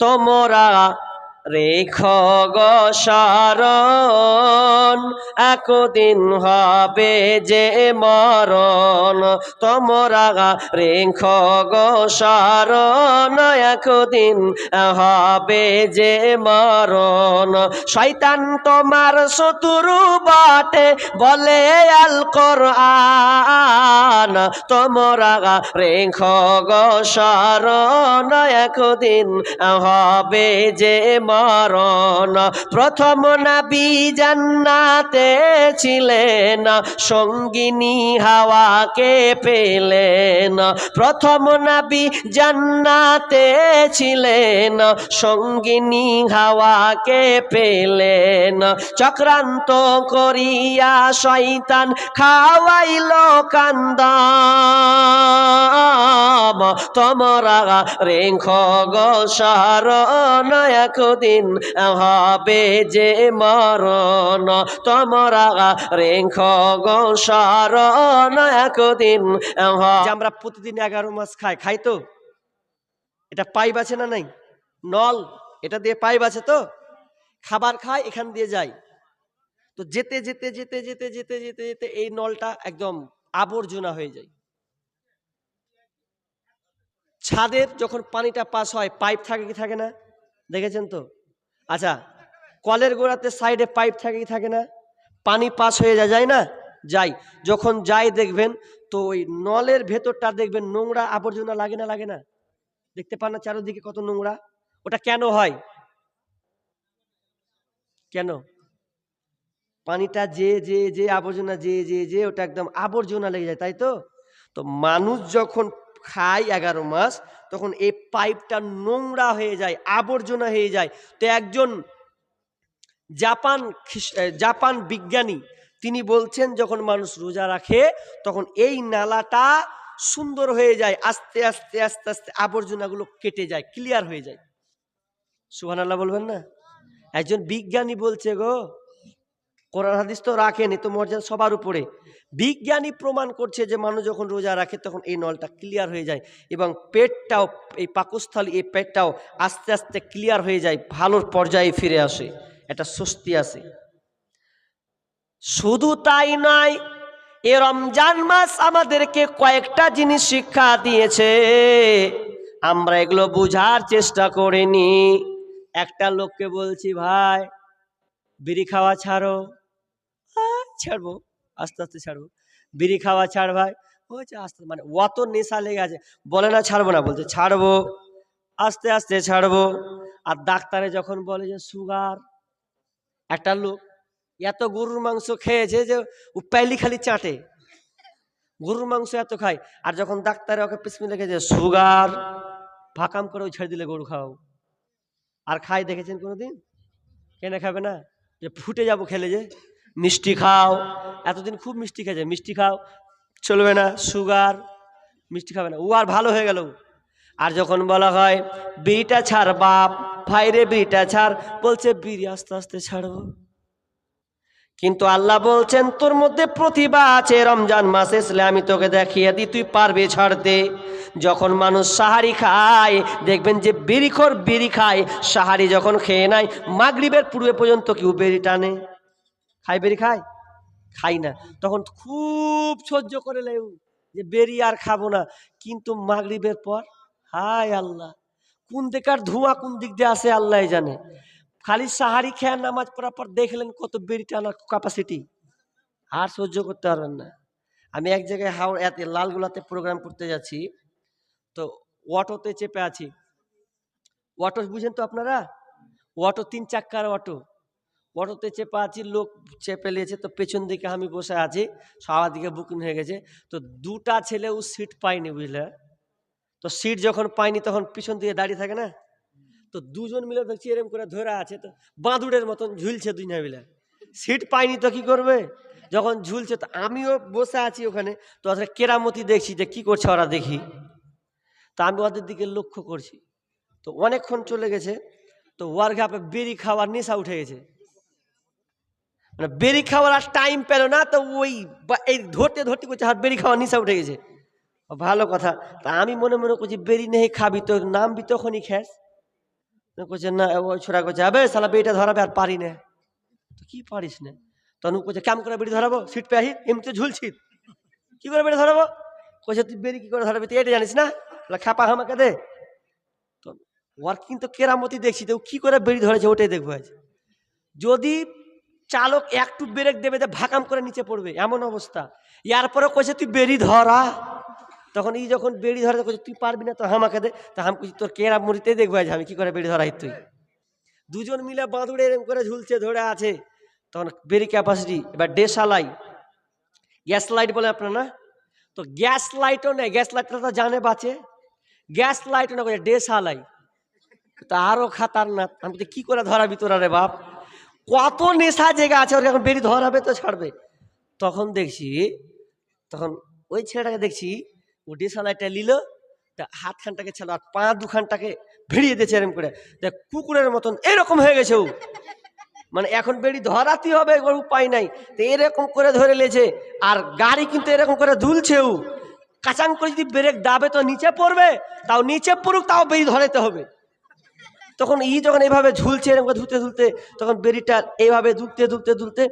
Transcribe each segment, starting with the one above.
তোমরা রেখ গসারণ একদিন হবে যে মরণ। তোমরা রেখ গসারণ একদিন হবে যে মরণ। শয়তান তোমার শত্রু বাটে বলে আল কোরআন তোমরা রেখ গসারণ একদিন হবে যে মরণ। প্রথম নাবি জান্নাতে ছিলেন, সঙ্গিনী হাওয়াকে পেলেন। প্রথম নাবি জান্নাতে ছিলেন, সঙ্গিনী হাওয়াকে পেলেন। চক্রান্ত করিয়া শয়তান খাওয়াইল কান্দাম। তোমরা রেখ গোসারণ একদিন হবে যে মরণ। তোমরা রেখ গোসারণ একদিন আমরা প্রতিদিন এগারো মাস খাই খাই তো? এটা পাইপ আছে না নাই? নল, এটা দিয়ে পাইপ আছে তো? খাবার খায়, এখান দিয়ে যায়। তো যেতে যেতে যেতে যেতে যেতে যেতে যেতে এই নলটা একদম আবর্জনা হয়ে যায়। ছাদের যখন পানিটা পাস হয়, পাইপ থাকে কি থাকে না? দেখেছেন তো? আচ্ছা কলের গোড়াতে সাইডে পাইপ থাকে কি থাকে না? পানি পাস হয়ে যায় যায় না? যাই যখন যাই দেখবেন, তো ওই নলের ভেতরটা দেখবেন নোংরা আবর্জনা লাগে না লাগে না? দেখতে পান না চারোদিকে কত নোংরা? ওটা কেন হয়? কেন? পানিটা যে যে যে আবর্জনা, যে যে যে, ওটা একদম আবর্জনা লেগে যায়, তাই তো? তো মানুষ যখন খায় এগারো মাস, তখন এই পাইপটা নোংরা হয়ে যায়, আবর্জনা হয়ে যায়। তো একজন জাপান জাপান বিজ্ঞানী, তিনি বলছেন, যখন মানুষ রোজা রাখে, তখন এই নালাটা সুন্দর হয়ে যায়, আস্তে আস্তে আস্তে আস্তে আবর্জনাগুলো কেটে যায় ক্লিয়ার হয়ে যায়। সুহান আল্লাহ বলবেন না? একজন বিজ্ঞানী বলছে গো কোরআন হাদিস তো রাখেনি, তো মর্যাদা সবার উপরে। বিজ্ঞানী প্রমাণ করছে যে মানুষ যখন রোজা রাখে তখন এই নলটা ক্লিয়ার হয়ে যায় এবং পেটটাও, এই পাকস্থলী, এই পেটটাও আস্তে আস্তে ক্লিয়ার হয়ে যায় ভালোর পর্যায়ে ফিরে আসে এটা স্বস্তি আসে শুধু তাই নয়, এ রমজান মাস আমাদেরকে কয়েকটা জিনিস শিক্ষা দিয়েছে। আমরা এগুলো বোঝার চেষ্টা করিনি। একটা লোককে বলছি, ভাই, বিড়ি খাওয়া ছাড়ো। ছাড়বো, আস্তে আস্তে ছাড়বো। বিড়ি খাওয়া ছাড় ভাই। হয়েছে আস্তে মানে অত নেশা লেগে আছে। বলে না ছাড়বো না, বলছে ছাড়বো, আস্তে আস্তে ছাড়বো। আর ডাক্তারে যখন বলে যে সুগার, একটা লোক এত গরুর মাংস খেয়েছে যে ও প্যালি খালি চাটে। গরুর মাংস এত খায়। আর যখন ডাক্তারে ওকে পিসমি লিখেছে সুগার ফাঁকাম করে ছেড়ে দিলে গরু খাও আর খাই দেখেছেন কোনোদিন? কেনে খাবে না? যে ফুটে যাব খেলে যে। মিষ্টি খাও। এতদিন খুব মিষ্টি খেয়েছে। মিষ্টি খাও, চলবে না, সুগার, মিষ্টি খাবে না। ও আর ভালো হয়ে গেল। আর যখন বলা হয় বিড়িটা ছাড় বাপ ভাইরে বিড়িটা ছাড় বলছে, বিড়ি আস্তে আস্তে ছাড়বো। কিন্তু আল্লাহ বলছেন, তোর মধ্যে প্রতিভা আছে, রমজান মাসে এসলে আমি তোকে দেখিয়ে দিই, তুই পারবে ছাড়তে যখন মানুষ সাহারি খায়, দেখবেন যে বিড়ি বিড়িখোর বিড়ি খায়, সাহারি যখন খেয়ে নেয়, মাগরিবের পূর্বে পর্যন্ত কেউ বেরি টানে। খায়, বেরি খায়? খাই না। তখন খুব সহ্য করে লেউ যে বেরি আর খাব না। কিন্তু মাগরিবের পর, হায় আল্লাহ, কোন দিকার ধোঁয়া কোন দিক দিয়ে আসে আল্লাহ জানে। খালি সাহারি খেয়ে নামাজ পড়ার পর দেখলেন কত বেরি টানার ক্যাপাসিটি আর সহ্য করতে পারবেন না। আমি এক জায়গায় হাওড় এতে লালগুলাতে প্রোগ্রাম করতে যাচ্ছি। তো অটোতে চেপে আছি। অটো বুঝেন তো আপনারা? অটো তিন চাক্কার অটো। অটোতে চেপে আছি, লোক চেপে নিয়েছে, তো পেছন দিকে আমি বসে আছি সবার দিকে বুকিং হয়ে গেছে। তো দুটা ছেলে ও সিট পায়নি, বুঝলে? তো সিট যখন পায়নি, তখন পিছন দিকে দাঁড়িয়ে থাকে না? তো দুজন মিলে দেখছি এরম করে ধরে আছে, তো বাঁদুড়ের মতন ঝুলছে দুই না মিলে। সিট পাইনি তো কি করবে? যখন ঝুলছে, তো আমিও বসে আছি ওখানে, তো ওদের কেরামতি দেখছি যে কি করছে ওরা দেখি। তা আমি ওদের দিকে লক্ষ্য করছি। তো অনেকক্ষণ চলে গেছে, তো ওয়ার ঘাপে বেরি খাওয়ার নেশা উঠে গেছে। মানে বেরি খাওয়ার আর টাইম পেল না, তো ওই এই ধরতে ধরতে করছে হাত বেরি খাওয়ার নেশা উঠে গেছে। ভালো কথা। তা আমি মনে মনে করছি বেরি নেই, খাবি তো নাম বি তখনই খ্যাস। করছে না ওই ছোড়া করছে আবে সালা বেড়িটা ধরাবে, আর পারি না। তো কি পারিস না? তনু করছে কেমন করে বেড়ি ধরাবো? সিট পে আহি এমনি ঝুলছি। কি করে বেড়ে ধরাবো? কইছে, তুই বেরি কি করে ধরাবি, তুই এটা জানিস না? খাপা আমাকে দে। তো কেরামতি দেখছি তো কি করে বেরি ধরেছে, ওটাই দেখব আজ। যদি চালক একটু ব্রেক দেবে যে ভাকাম করে নিচে পড়বে, এমন অবস্থা। ইয়ার পরে কইছে, তুই বেরি ধরা তখন এই যখন বেড়ি ধরে, কইছে, তুই পারবি না তো হামাকে দে। তা হাম কইছি, তোর কেরা মুড়িতে দেখব, আজ আমি কি করে বেড়ি ধরাই তুই? দুজন মিলে বাঁধুড়ে এরম করে ঝুলছে, ধরে আছে। তখন বেরি ক্যাপাসিটি এবার ডেসালাই গ্যাস লাইট বলে আপনার না? তো গ্যাস লাইটও নেই, গ্যাস লাইটটা তো জানে বাঁচে। গ্যাস লাইটও না ডেসালাই তো আরও খাতারনাক, আমি কি করে ধরাবি তোরা রে বাপ? কত নেশা জায়গা আছে, ওর এখন বেরি ধরাবে তো ছাড়বে। তখন দেখছি, তখন ওই ছেলেটাকে দেখছি, ও ডেসালাইটা নিল, তা হাতখানটাকে ছেলে আর পা দুখানটাকে ভিড়িয়ে দিয়েছে এরম করে। দেখ কুকুরের মতন এরকম হয়ে গেছে ও। মানে এখন বেড়ি ধরাতেই হবে উপায় নাই। তো এরকম করে ধরে লেছে, আর গাড়ি কিন্তু এরকম করে দুলছে ও। কাঁচাং করে যদি ব্রেক দাবে তো নিচে পড়বে, তাও নিচে পড়ুক, তাও বেরি ধরাতে হবে। তখন ই যখন এইভাবে ঝুলছে এরকম ধুতে ধুলতে তখন বেরিটা এইভাবে দুলতে দুলতে দুলতে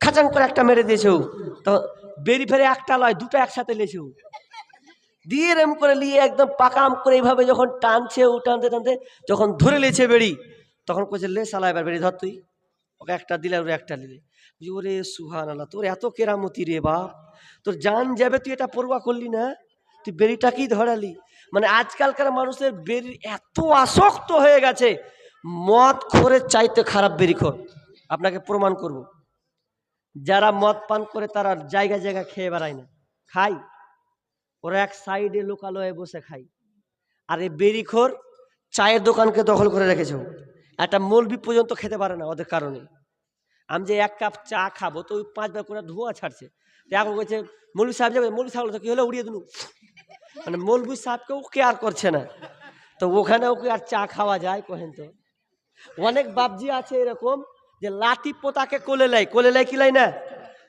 খাচাং করে একটা মেরে দিয়েছে ও। তখন বেরি ফেরে একটা লয় দুটো একসাথে লেছে ও। দিয়ে এরম করে নিয়ে একদম পাকাম করে এইভাবে যখন টানছে ও টানতে টানতে যখন ধরে লেছে বেড়ি তখন কইছে লে সালা এবার বেড়ি ধর তুই। ওকে একটা দিলে ওরে একটা দিলে। বলছি, ওরে সুহান আল্লাহ তোর এত কেরামতি রে বাপ। তোর জান যাবে তুই এটা পড়ুয়া করলি না? তুই বেরিটাকেই ধরালি। মানে আজকালকার মানুষের বেরি এত আসক্ত হয়ে গেছে, মদ খোরের চাইতে খারাপ বেরি বেরিখোর আপনাকে প্রমাণ করব। যারা মদ পান করে তারা জায়গা জায়গা খেয়ে বেড়ায় না। খাই ওরা এক সাইডে লোকালয়ে বসে খাই আর এই বেরিখোর চায়ের দোকানকে দখল করে রেখেছে। একটা মলবি পর্যন্ত খেতে পারে না ওদের কারণে। আমি যে এক কাপ চা খাব, তো ওই পাঁচবার করে ধোঁয়া ছাড়ছে। এখন বলছে মৌলবি সাহেব যাবে মৌলবি সাহেব কি হলো? উড়িয়ে দিলু। মানে মৌলবি সাহেবকেও কেয়ার করছে না। তো ওখানে ওকে আর চা খাওয়া যায়, কহেন তো। অনেক বাবজি আছে এরকম যে লাতি পোতাকে কোলে লাই কোলে লাই কি লাই না?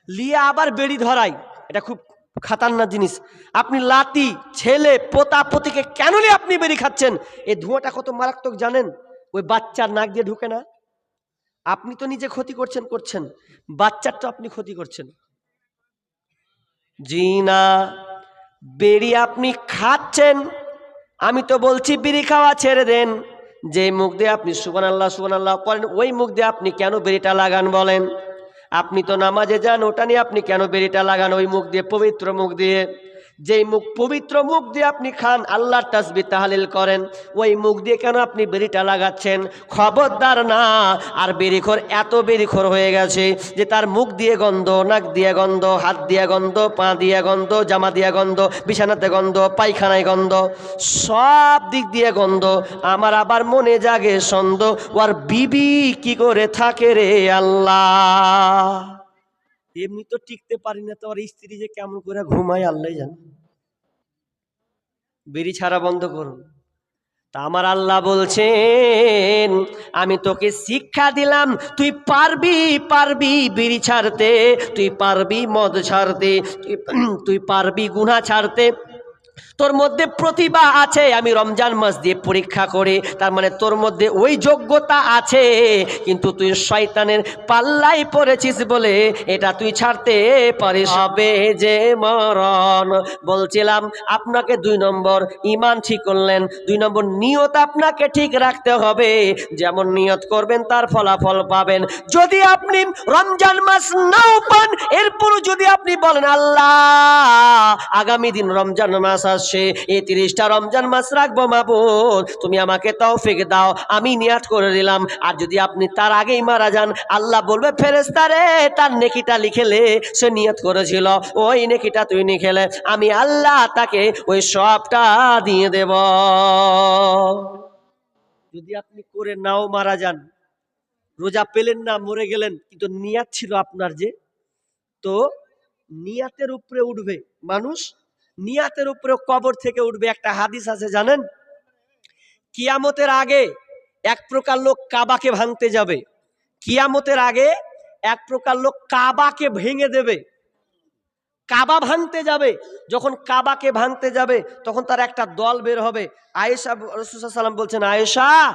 লিয়ে আবার বেড়ি ধরাই এটা খুব খাতারনাক জিনিস। আপনি লাতি, ছেলে, পোতা, পতিকে কেন আপনি বেরি খাচ্ছেন? এই ধোঁয়াটা কত মারাত্মক জানেন? ওই বাচ্চার নাক দিয়ে ঢুকে না? আপনি তো নিজে ক্ষতি করছেন করছেন। বাচ্চার তো আপনি ক্ষতি করছেন। জি না। বেরি আপনি খাচ্ছেন? আমি তো বলছি বিড়ি খাওয়া ছেড়ে দেন। যে মুখ দিয়ে আপনি সুবান আল্লাহ সুবান আল্লাহ করেন, ওই মুখ দিয়ে আপনি কেন বেরিটা লাগান বলেন? আপনি তো নামাজে যান, ওটা নিয়ে আপনি কেন বেড়িটা লাগান? ওই মুখ দিয়ে, পবিত্র মুখ দিয়ে। যেই মুখ পবিত্র মুখ দিয়ে আপনি খান, আল্লাহর তাসবি তাহালিল করেন, ওই মুখ দিয়ে কেন আপনি বেরিটা লাগাচ্ছেন? খবরদার না। আর বেরিখোর এত বেরিখোর হয়ে গেছে যে তার মুখ দিয়ে গন্ধ, নাক দিয়ে গন্ধ, হাত দিয়ে গন্ধ, পা দিয়ে গন্ধ, জামা দিয়ে গন্ধ, বিছানাতে গন্ধ, পায়খানায় গন্ধ, সব দিক দিয়ে গন্ধ। আমার আবার মনে জাগে সন্দ ওর বিবি কি করে থাকে রে আল্লাহ? এমনি তো টিকতে পারি না তোমার স্ত্রী যে কেমন করে ঘুমায় আল্লাহ জানে। বিড়ি ছাড়া বন্ধ করুন। তা আমার আল্লাহ বলছেন, আমি তোকে শিক্ষা দিলাম, তুই পারবি পারবি বিড়ি ছাড়তে, তুই পারবি মদ ছাড়তে, তুই পারবি গুনা ছাড়তে। তোর মধ্যে প্রতিভা আছে, আমি রমজান মাস দিয়ে পরীক্ষা করে, তার মানে তোর মধ্যে ওই যোগ্যতা আছে, কিন্তু তুই শয়তানের পাল্লাই পড়েছিস বলে এটা তুই ছাড়তে পারিস। হবে যে মরণ, বলছিলাম আপনাকে দুই নম্বর ইমান ঠিক করলেন, দুই নম্বর নিয়ত আপনাকে ঠিক রাখতে হবে, যেমন নিয়ত করবেন তার ফলাফল পাবেন। যদি আপনি রমজান মাস নাও পান, এরপরও যদি আপনি বলেন, আল্লাহ, আগামী দিন রমজান মাস আসছে। এই তিরিশটা রমজান মাস রাখব মাবুদ। তুমি আমাকে তৌফিক দাও, আমি নিয়াত করে দিলাম। আর যদি আপনি তার আগেই মারা যান, আল্লাহ বলবে ফেরেস্তারে তার নেকিটা লিখেলে সে নিয়ত করেছিল। ওই নেকিটা তুই লিখেলে আমি আল্লাহ তাকে ওই সবটা দিয়ে দেব। যদি আপনি করে নাও মারা যান, রোজা পেলেন না, মরে গেলেন, কিন্তু নিয়াত ছিল আপনার যে, তো নিয়াতের উপরে উঠবে। মানুষ নিয়াতের উপরে কবর থেকে উঠবে একটা হাদিস আছে, জানেন? কিয়ামতের আগে এক প্রকার লোক কাবাকে ভাঙতে যাবে। কিয়ামতের আগে এক প্রকার লোক কাবাকে ভেঙে দেবে। কাবা ভাঙতে যাবে, যখন কাবাকে ভাঙতে যাবে, তখন তার একটা দল বের হবে। আয়েশা, রসুল সাল্লাম বলছেন, আয়েশা,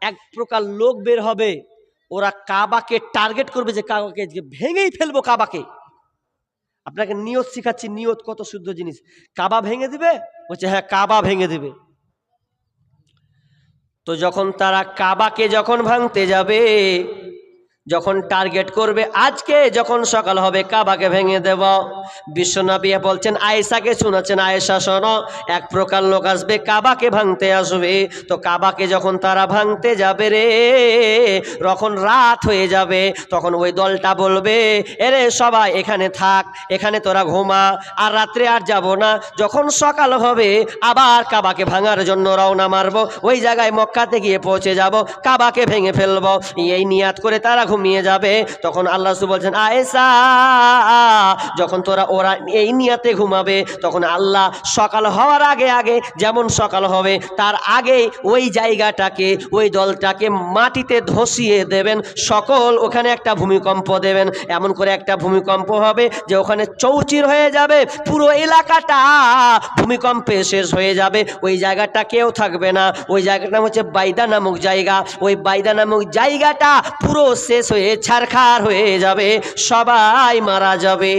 এক প্রকার লোক বের হবে, ওরা কাবাকে টার্গেট করবে যে কাবাকে ভেঙেই ফেলব কাবাকে। আপনাকে নিয়ত শিখাচ্ছি, নিয়ত কত শুদ্ধ জিনিস। কাবা ভেঙে দিবে? বলছে হ্যাঁ কাবা ভেঙে দিবে। তো যখন তারা কাবাকে যখন ভাঙতে যাবে যখন টার্গেট করবে আজকে, যখন সকাল হবে, কাবাকে ভেঙে দেব। বিশ্বনবী বলছেন, আয়েশাকে শোনাচ্ছেন, আয়েশা, শোনো, এক প্রকার লোক আসবে, কাবাকে ভাঙতে আসবে। তো কাবাকে যখন তারা ভাঙতে যাবে রে যখন রাত হয়ে যাবে, তখন ওই দলটা বলবে, এরে সবাই এখানে থাক, এখানে তোরা ঘুমা, আর রাত্রে আর যাব না। যখন সকাল হবে, আবার কাবাকে ভাঙার জন্য রওনা মারবো। ওই জায়গায় মক্কাতে গিয়ে পৌঁছে যাব, কাবাকে ভেঙে ফেলব। এই নিয়াত করে তারা ঘুমিয়ে যাবে, তখন আল্লাহ রসুল বলছেন আয়েসা যখন তোরা ওরা এই নিয়াতে ঘুমাবে, তখন আল্লাহ সকাল হওয়ার আগে আগে, যেমন সকাল হবে, তার আগে ওই জায়গাটাকে, ওই দলটাকে মাটিতে ধসিয়ে দেবেন। সকল ওখানে একটা ভূমিকম্প দেবেন। এমন করে একটা ভূমিকম্প হবে যে ওখানে চৌচির হয়ে যাবে, পুরো এলাকাটা ভূমিকম্পে শেষ হয়ে যাবে। ওই জায়গাটা কেউ থাকবে না। ওই জায়গাটা হচ্ছে বাইদা নামক জায়গা। ওই বাইদা নামক জায়গাটা পুরো শেষ হয়ে ছারখার হয়ে যাবে সবাই মারা যাবে।